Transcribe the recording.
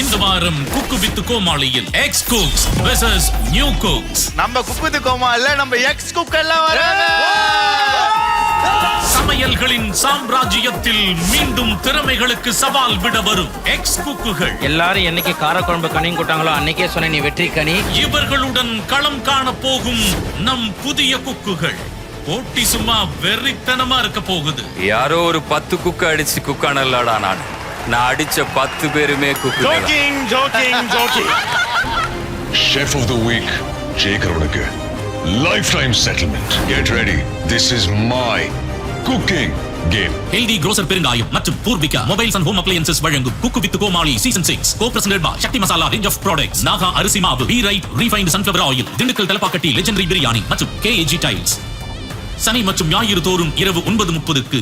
இந்த வாரம் cook with கோமாளியில் X cooks versus new cooks நம்ம குக்குது கோமா இல்ல நம்ம எக்ஸ் குக் எல்லாம் வராங்க சமையல்களின் சாம்ராஜ்யத்தில் மீண்டும் திறமைகளுக்கு சவால் விட வரும் எக்ஸ் குக்குகள் எல்லாரும் என்னைக்கு காரக்குழம்பு கனியும் கூட்டாங்களோ அன்னைக்கே சொன்ன நீ வெற்றி கனி. இவர்களுடன் களம் காண போகும் நம் புதிய குக்குகள். போட்டி சும்மா வெறித்தனமா இருக்க போகுது. யாரோ ஒரு பத்து குக்கு அடிச்சு குக்கானல்லடா நான். நான் அடிச்ச பத்து பேருமே joking joking joking Chef of the Week, Jake Rodeke. Lifetime settlement. Get ready. This is my cooking game. Healthy grocer பெருங்காயம் மற்றும் Poorvika mobiles and home appliances வழங்கும் cook with Comali season six co presented by Sakthi masala range of products Naga அரிசி மாவு B right refined sunflower oil Dindigul Thalappakatti legendary biryani மற்றும் KAG tiles சனி மற்றும் ஞாயிறு தோறும் இரவு ஒன்பது முப்பதுக்கு